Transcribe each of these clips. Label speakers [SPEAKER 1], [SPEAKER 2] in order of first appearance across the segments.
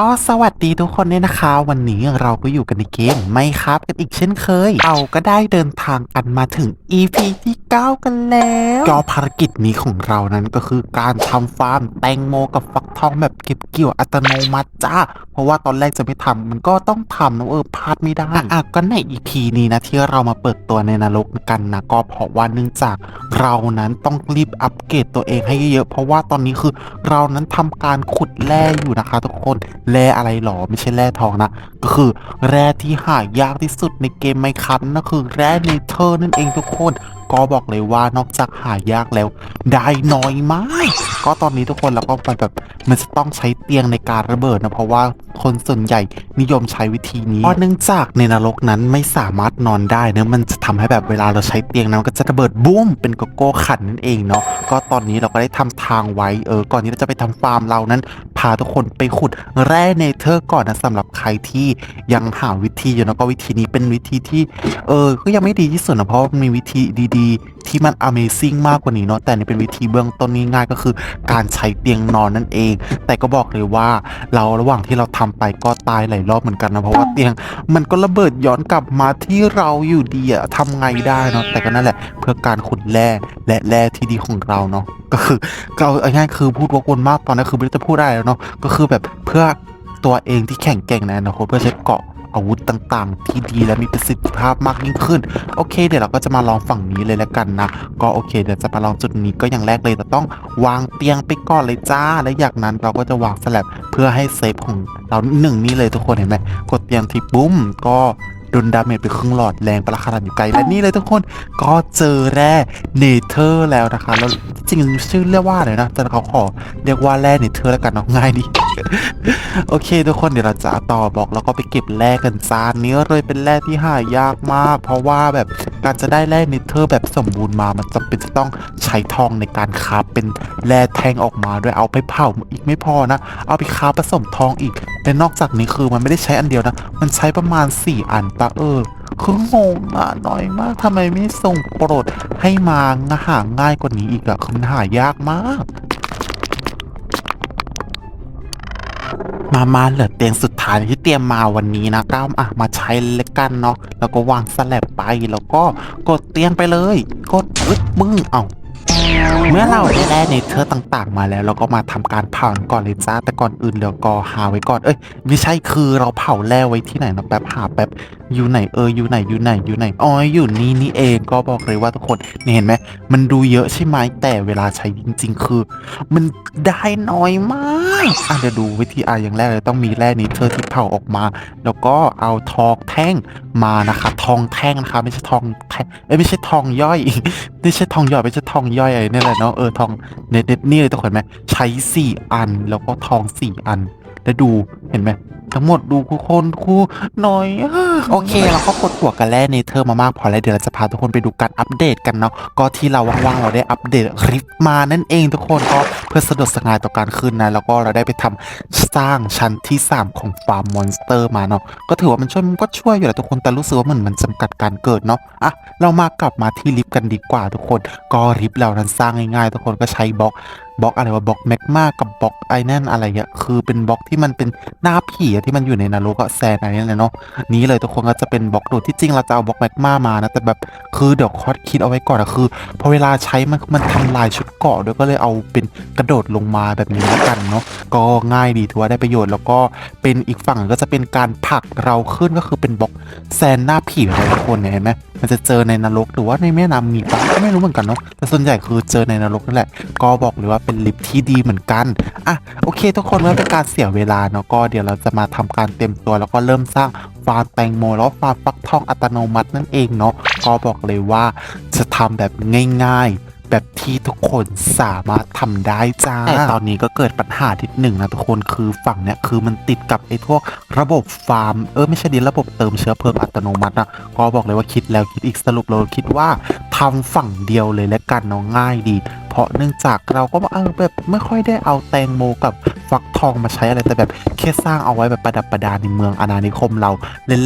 [SPEAKER 1] ก็สวัสดีทุกคนเนี่ยนะคะ วันนี้เราก็อยู่กันในเกมไม่ครับกันอีกเช่นเคย เอาก็ได้เดินทางกันมาถึง EP ที่ 9กันแล้วก็ภารกิจนี้ของเรานั้นก็คือการทำฟาร์มแตงโมกับฟักทองแบบเก็บเกี่ยวอัตโนมัติจ้า เพราะว่าตอนแรกจะไม่ทำมันก็ต้องทำนะเออพลาดไม่ได้อะก็ใน EP นี้นะที่เรามาเปิดตัวในนรกกันนะก็เพราะว่าเนื่องจากเรานั้นต้องรีบอัปเกรดตัวเองให้เยอะๆเพราะว่าตอนนี้คือเรานั้นทำการขุดแร่อยู่นะคะ ทุกคนแร่อะไรหรอไม่ใช่แร่ทองนะก็คือแร่ที่หายากที่สุดในเกมไมคันนั่นคือแร่เนเธอร์นั่นเองทุกคน ก็บอกเลยว่านอกจากหายากแล้ว ได้น้อยมาก ก็ตอนนี้ทุกคนเราก็ไปแบบมันจะต้องใช้เตียงในการระเบิดนะเพราะว่าคนส่วนใหญ่นิยมใช้วิธีนี้เพราะเนื่องจากในนรกนั้นไม่สามารถนอนได้เนะมันจะทำให้แบบเวลาเราใช้เตียงนั้นมันก็จะระเบิดบุ้มเป็นโกโก้ขันนั่นเองเนาะก็ตอนนี้เราก็ได้ทำทางไว้เออก่อนที่เราจะไปทำฟาร์มเรานั้น พาทุกคนไปขุดแร่เนเธอร์ก่อนนะสำหรับใครที่ยังหาวิธีอยู่นะก็วิธีนี้เป็นวิธีที่ เออก็ยังไม่ดีที่สุดนะเพราะมีวิธีดีๆ ที่มัน Amazing มากกว่านี้เนาะแต่นี่เป็นวิธีเบื้องต้นง่ายๆก็คือ การใช้เตียงนอนนั่นเอง แต่ก็บอกเลยว่าเราระหว่างที่เราทำไปก็ตายหลายรอบเหมือนกันนะเพราะว่าเตียงมันก็ระเบิดย้อนกลับมาที่เราอยู่ดีอะทำไงได้เนาะแต่ก็นั่นแหละเพื่อการขุดแร่และแร่ที่ดีของเราเนาะก็คือก็เอาง่ายๆคือพูดวกวนมากตอนนั้นคือไม่รู้จะพูดอะไรแล้วเนาะก็คือแบบเพื่อตัวเองที่แข็งแกร่งในอนาคตเพื่อใช้เกาะ อาวุธต่างๆ ที่ดีและมีประสิทธิภาพมากยิ่งขึ้น โอเค เดี๋ยวเราก็จะมาลองฝั่งนี้เลยแล้วกันนะ ก็โอเค เดี๋ยวจะมาลองจุดนี้ก็อย่างแรกเลยเราต้องวางเตียงไปก่อนเลยจ้า และอย่างนั้นเราก็จะวางสลับเพื่อให้เซฟของเราหนึ่งนี่เลยทุกคนเห็นไหมกดเตียงที่ปุ้มก็ โดนดาเมจไปครึ่งหลอดแรงประหลาดอยู่ไกล และนี่เลยทุกคนก็เจอแร่เนเธอร์แล้วนะคะ แล้วจริงๆชื่อเรียกว่าอะไรนะแต่เขาขอเรียกว่าแร่เนเธอร์แล้วกันเนาะง่ายดีโอเค ทุกคนเดี๋ยวเราจะต่อบล็อกแล้วก็ไปเก็บแร่กันจานนี้เลยเป็นแร่ที่หายากมาก เพราะว่าแบบการจะได้แร่เนเธอร์แบบสมบูรณ์มามันจำเป็นจะต้องใช้ทองในการคราฟเป็นแร่แทงออกมาด้วยเอาไปเผาอีกไม่พอนะ เอาไปคราฟผสมทองอีกและนอกจากนี้คือมันไม่ได้ใช้อันเดียวนะ มันใช้ประมาณ 4 อันปะเออคืองงอะน้อยมากทำไมไม่ส่งโปรดให้มาหาง่ายกว่านี้อีกอะคือมันหายากมาก มามาเหลือเตียงสุดท้ายที่เตรียมมาวันนี้นะก้าวอะมาใช้เล็กกันเนาะแล้วก็วางสลับไปแล้วก็กดเตียงไปเลย กดอึ๊บมึงเอาเมื่อเราได้แร่เน เธอร์ต่างๆ มาแล้ว เราก็มาทำการเผาก่อนเลยจ้าแต่ก่อนอื่นเดี๋ยวก็หาไว้ก่อนเอ้ยไม่ใช่คือเราเผาแร่ไว้ที่ไหนนะแป๊บหาแป๊บอยู่ไหนเอออยู่ไหนอยู่ไหนอยู่ไหนอ๋ออยู่นี่นี่เองก็บอกเลยว่าทุกคนนี่เห็นไหมมันดูเยอะใช่ไหมแต่เวลาใช้จริง ๆ คือ มันได้น้อยมากอะเดี๋ยวดูวิธีอะอย่างแรกเลยต้องมีแร่นิเทอที่เผาออกมา แล้วก็เอาทองแท่งมานะคะ ทองแท่งนะคะ ไม่ใช่ทองแท่งเอ้ยไม่ใช่ทองย่อยไม่ใช่ทองย่อยไม่ใช่ทองย่อยอะไรนี่แหละเนาะเออทองเน็เน็ตนี่เลยทุกคนเห็นไหมใช้สี่อันแล้วก็ทองสี่อัน แล้วดูเห็นไหมทั้งหมดดูทุกคนคู่หน่อย โอเคเราก็กดหัวกันแร่เนเธอร์มามากพอแล้วเดี๋ยวเราจะพาทุกคนไปดูการอัปเดตกันเนาะก็ที่เราว่างๆเราได้อัปเดตคลิปมานั่นเองทุกคนก็เพื่อสะดวกสบายต่อการขึ้นนะแล้วก็เราได้ไปทำสร้างชั้นที่ 3 ของฟาร์มมอนสเตอร์มาเนาะก็ถือว่ามันช่วยมันก็ช่วยอยู่แหละทุกคนแต่รู้สึกว่าเหมันมันจำกัดการเกิดเนาะอะเรามากลับมาที่ลิฟต์กันดีกว่าทุกคน ก็ลิฟต์เรานั้นสร้างง่ายๆทุกคนก็ใช้บล็อกบล็อกอะไรวะบล็อกแมกมากับบล็อกไอ้นั่นอะไรเงี้ยคือเป็นบล็อกที่มันเป็นหน้าผีที่มันอยู่ในนรกอะแซนอะไรนั่แหละเนาะนี้เลยทุกคนก็จะเป็นบล็อกโดดที่จริงเราจะเอาบล็อกแมกมามานะแต่แบบคือเดี๋ยวคอดคิดเอาไว้ก่อนอะคือพอเวลาใช้มันมันทำลายชุดเกาะด้วยก็เลยเอาเป็นกระโดดลงมาแบบนี้แล้วกันเนาะก็ง่ายดีถือว่าได้ประโยชน์แล้วก็เป็นอีกฝั่งก็จะเป็นการผลักเราขึ้นก็คือเป็นบล็อกแซนหน้าผีอะไรทุกคนเนี่ยเห็นไหมมันจะเจอในนรกหรือว่าในแม่น้ำมีปะก็ไม่รู้เหมือนกันเนาะแต่ส่วนใหญ่คือเจอในนรกนั่นแหละ ก็บอกเลยว่าเป็นลิฟต์ที่ดีเหมือนกันอะโอเค ทุกคนเมื่อเป็นการเสียเวลาเนาะก็เดี๋ยวเราจะมาทำการเต็มตัวแล้วก็เริ่มสร้างฟาร์มแตงโมแล้วก็ฟาร์มฟักทองอัตโนมัตินั่นเองเนาะก็บอกเลยว่าจะทำแบบง่ายๆ แบบที่ทุกคนสามารถทำได้จ้าแต่ตอนนี้ก็เกิดปัญหาทิดหนึ่งนะทุกคนคือฝั่งเนี้ยคือมันติดกับไอ้พวกระบบฟาร์มเออไม่ใช่ดิระบบเติมเชื้อเพลิงอัตโนมัตินะก็บอกเลยว่าคิดแล้วคิดอีกสรุปเราคิดว่าทำฝั่งเดียวเลยและกันเนาะง่ายดี เพราะเนื่องจากเราก็เออแบบไม่ค่อยได้เอาแตงโมกับฟักทองมาใช้อะไรแต่แบบแค่สร้างเอาไว้แบบประดับประดาในเมืองอาณานิคมเรา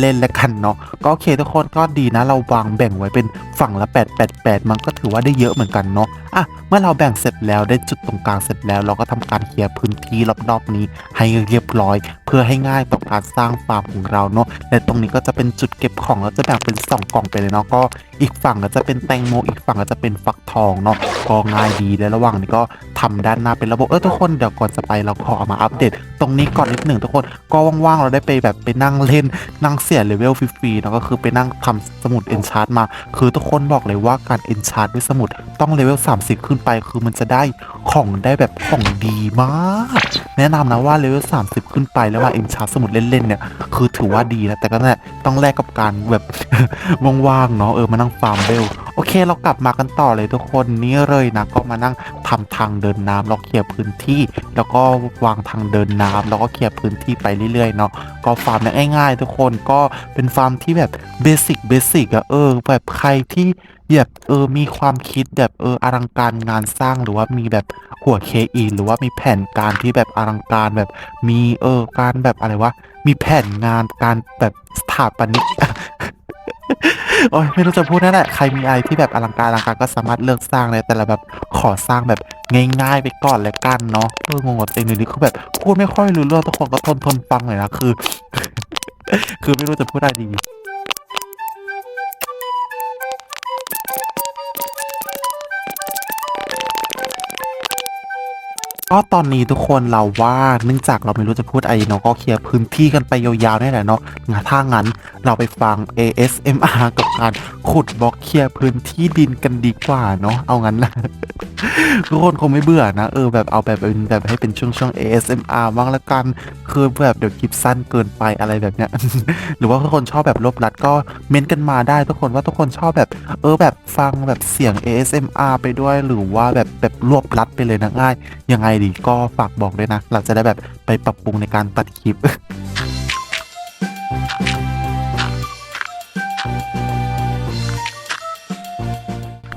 [SPEAKER 1] เล่นๆแล้วกันเนาะก็โอเคทุกคนก็ดีนะ เราวางแบ่งไว้เป็นฝั่งละ 8 8 8 มันก็ถือว่าได้เยอะเหมือนกันเนาะอะเมื่อเราแบ่งเสร็จแล้วได้จุดตรงกลางเสร็จแล้ว เราก็ทำการเคลียร์พื้นที่รอบๆนี้ให้เรียบร้อย เพื่อให้ง่ายต่อการสร้างฟาร์มของเราเนาะและตรงนี้ก็จะเป็นจุดเก็บของแล้วจะแบ่งเป็นสองกล่องไปเลยเนาะก็อีกฝั่งก็จะเป็นแตงโมอีกฝั่งก็จะเป็นฟักทองเนาะก็ง่ายดีและระหว่างนี้ก็ทำด้านหน้าเป็นระบบเออทุกคนเดี๋ยวก่อนจะไปเราขอเอามาอัปเดต ตรงนี้ก่อนนิดหนึ่งทุกคนก็ว่างๆเราได้ไปแบบไปนั่งเล่นนั่งเสียเลเวลฟรีๆเนาะก็คือไปนั่งทำสมุดเอนชาร์ตมา คือทุกคนบอกเลยว่าการเอนชาร์ตด้วยสมุดต้องเลเวล30 ขึ้นไปคือมันจะได้ของได้แบบของดีมาก แนะนำนะว่าเลเวล30 ขึ้นไปแล้วว่าเอนชาร์ตสมุดเล่นๆเนี่ยคือถือว่าดีนะแต่ก็นั่นแหละต้องแลกกับการแบบว่างๆเนาะเออมานั่งฟาร์มเบล โอเคเรากลับมากันต่อเลยทุกคนนี่เลยนะก็มานั่งทำทางเดินน้ำเราเคลียร์พื้นที่ แล้วก็วางทางเดินน้ำแล้วก็เคลียร์พื้นที่ไปเรื่อยๆเนาะก็ฟาร์มเนี่ยง่ายๆ ทุกคนก็เป็นฟาร์มที่แบบเบสิกเบสิกอะเออแบบใครที่แบบเออมีความคิดแบบเอออลังการงานสร้างหรือว่ามีแบบหัวเคอีหรือว่ามีแผนการที่แบบอลังการแบบมีเออการแบบอะไรวะมีแผนงานการแบบสถาปนิก โอ้ยไม่รู้จะพูดนั่นแหละ ใครมีอะไรที่แบบอลังการอลังการก็สามารถเลือกสร้างเลยแต่ละแบบขอสร้างแบบง่ายๆไปก่อนแล้วกันเนาะเอองงกับเองเลยนี่คือแบบพูดไม่ค่อยรู้เรื่องทุกคนก็ทนทนฟังหน่อยนะคือ คือไม่รู้จะพูดอะไรดี ก็ตอนนี้ทุกคนเราว่าเนื่องจากเราไม่รู้จะพูดอะไรเนาะก็เคลียร์พื้นที่กันไปยาวๆนี่แหละเนาะงั้นถ้างั้นเราไปฟัง ASMR กับการขุดบล็อกเคลียร์พื้นที่ดินกันดีกว่าเนาะเอางั้นนะ ทุกคนคงไม่เบื่อนะ เออแบบเอาแบบเป็นแบบให้เป็นช่วงๆ ASMR บ้างละกัน คือแบบเดี๋ยวคลิปสั้นเกินไปอะไรแบบเนี้ย หรือว่าทุกคนชอบแบบรวบรัดก็เม้นต์กันมาได้ ทุกคนว่าทุกคนชอบแบบ เออแบบฟังแบบเสียง ASMR ไปด้วย หรือว่าแบบแบบรวบรัดไปเลยนะง่าย ยังไงดีก็ฝากบอกด้วยนะ เราจะได้แบบไปปรับปรุงในการตัดคลิป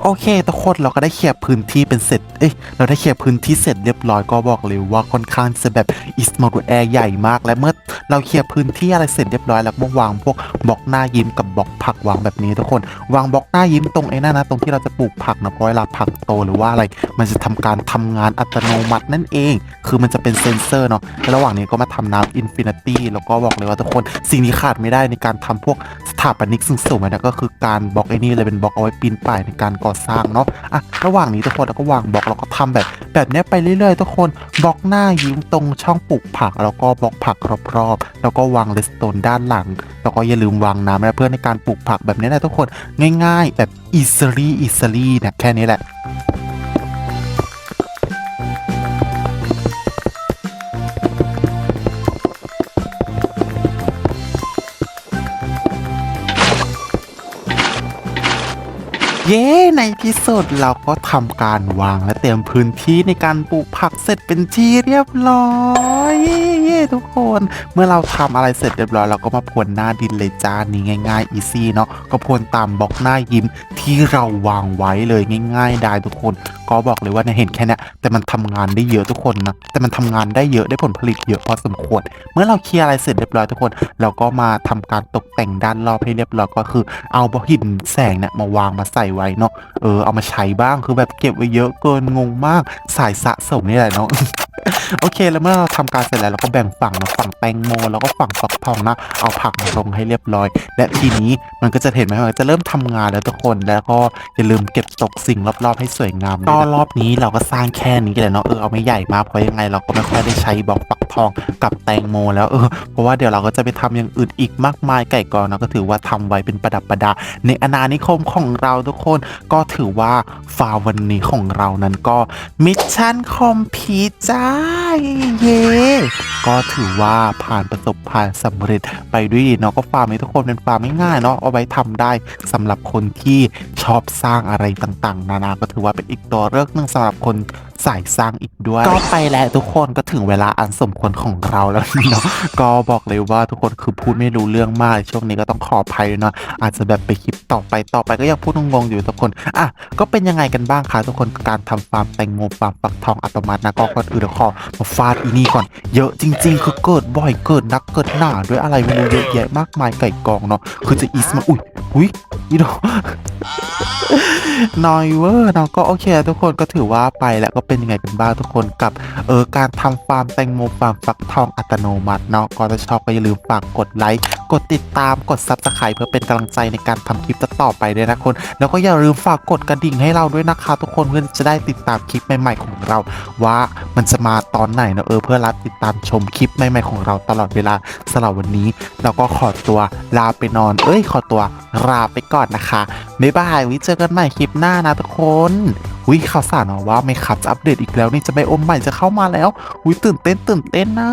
[SPEAKER 1] โอเคทุกคนเราก็ได้เคลียร์พื้นที่เป็นเสร็จ เอ้ย เราได้เคลียร์พื้นที่เสร็จเรียบร้อยก็บอกเลยว่าค่อนข้างจะแบบอิสมาร์แอร์ใหญ่มากและเมื่อ เราเคลียร์พื้นที่อะไรเสร็จเรียบร้อยแล้วก็วางพวกบล็อกหน้ายิ้มกับบล็อกผักวางแบบนี้ทุกคน วางบล็อกหน้ายิ้มตรงไอ้นั่นนะตรงที่เราจะปลูกผักนะเพราะเวลาผักโตหรือว่าอะไร มันจะทำการทำงานอัตโนมัตินั่นเอง คือมันจะเป็นเซนเซอร์เนาะระหว่างนี้ก็มาทำน้ำอินฟินิตี้แล้วก็บอกเลยว่าทุกคนสิ่งที่ขาดไม่ได้ในการทำพวกสถาปนิกสูงๆนะก็คือการบล็อกไอ้นี่เลยเป็นบล็อกเอาไว้ปีนป่ายในการก่อสร้างเนาะอะระหว่างนี้ทุกคนเราก็วางบล็อกเราก็ทำแบบแบบนี้ไปเรื่อยๆ ทุกคนบล็อกหน้ายิ้มตรงช่องปลูกผักแล้วก็บล็อกผักรอบแล้วก็วางเลสโตนด้านหลัง แล้วก็อย่าลืมวางน้ำนะเพื่อในการปลูกผักแบบนี้นะทุกคนง่าย ๆ แบบอิสรีอิสรีนะแค่นี้แหละ เย้ ในที่สุดเราก็ทำการวางและเตรียมพื้นที่ในการปลูกผักเสร็จเป็นที่เรียบร้อยเย้เย้ทุกคน เมื่อเราทำอะไรเสร็จเรียบร้อยเราก็มาพรวนหน้าดินเลยจ้านี่ง่ายๆอีซี่เนาะก็พรวนตามบล็อกหน้ายิ้มที่เราวางไว้เลยง่าย ๆ ได้ทุกคน ก็บอกเลยว่าเนี่ยเห็นแค่เนี้ยแต่มันทำงานได้เยอะทุกคนนะแต่มันทำงานได้เยอะได้ผลผลิตเยอะพอสมควร เมื่อเราเคลียร์อะไรเสร็จเรียบร้อยทุกคน เราก็มาทำการตกแต่งด้านรอบให้เรียบร้อยก็คือ เอาบล็อกหินแสงเนี่ยมาวางมาใส่ไว้เนาะเออเอามาใช้บ้างคือแบบเก็บไว้เยอะเกินงงมากสายสะสมนี่แหละเนาะโอเค แล้วเมื่อเราทำการเสร็จแล้วเราก็แบ่งฝั่งเนาะฝั่งแตงโม แล้วก็ฝั่งฟักทองนะ เอาผักมาลงให้เรียบร้อย และทีนี้มันก็จะเห็นไหมมันจะเริ่มทำงานแล้วทุกคนแล้วก็อย่าลืมเก็บตกสิ่งรอบๆให้สวยงามก็รอบนี้เราก็สร้างแค่นี้กันแหละเนาะเออเอาไม่ใหญ่มากเพราะยังไงเราก็ไม่ค่อยได้ใช้บล็อกฟักทองกับแตงโมแล้วเออเพราะว่าเดี๋ยวเราก็จะไปทำอย่างอื่นอีกมากมายไก่กองเนาะก็ถือว่าทำไว้เป็นประดับประดา ในอาณานิคมของเราทุกคนก็ถือว่าฟาวันนี้ของเรานั้นก็มิชชั่นคอมพีจ้าเย่ก็ถือว่าผ่านประสบผ่านสำเร็จไปด้วยดีเนาะก็ฟาร์มนี้ทุกคนเป็นฟาร์มง่ายๆเนาะเอาไว้ทำได้สำหรับคนที่ชอบสร้างอะไรต่างๆ นานาก็ถือว่าเป็นอีกตัวเลือกหนึ่งสำหรับคน สายสร้างอีกด้วย ก็ไปแล้วทุกคนก็ถึงเวลาอันสมควรของเราแล้วเนาะก็บอกเลยว่าทุกคนคือพูดไม่รู้เรื่องมากช่วงนี้ก็ต้องขออภัยด้วยเนาะอาจจะแบบไปคลิปต่อไปต่อไปก็ยังพูดงงๆอยู่ทุกคนอะก็เป็นยังไงกันบ้างคะทุกคนการทำฟาร์มแตงโมฟาร์มฟักทองอัตโนมัตินะก็ก่อนอื่นเดี๋ยวขอมาฟาดอีนี่ก่อน เยอะจริง ๆ คือเกิดบ่อยเกิดนักเกิดหนาด้วยอะไรไม่รู้เยอะแยะมากมายไก่กองเนาะคือจะอีสมาอุ้ยอุ้ยอีดอก นอยเวอร์เนาะก็โอเค ทุกคนก็ถือว่าไปแล้วก็เป็นยังไงกันบ้างทุกคนกับเออการทำฟาร์มแตงโมฟาร์มฟักทองอัตโนมัติเนาะก็ถ้าชอบก็อย่าลืมฝากกดไลค์ กดติดตามกดซับสไครต์เพื่อเป็นกำลังใจในการทำคลิปต่อไปด้วยนะคน แล้วก็อย่าลืมฝากกดกระดิ่งให้เราด้วยนะคะทุกคนเพื่อจะได้ติดตามคลิปใหม่ๆของเรา ว่ามันจะมาตอนไหนนะเออเพื่อรับติดตามชมคลิปใหม่ๆของเราตลอดเวลาสำหรับวันนี้ เราก็ขอตัวลาไปนอน เอ้ยขอตัวลาไปก่อนนะคะบ๊ายบายไว้เจอกันใหม่คลิปหน้านะทุกคนวิข่าวสารว่าไม่ขับจะอัปเดตอีกแล้วนี่จะไปอมใหม่จะเข้ามาแล้ววิตื่นเต้นตื่นเต้นนะ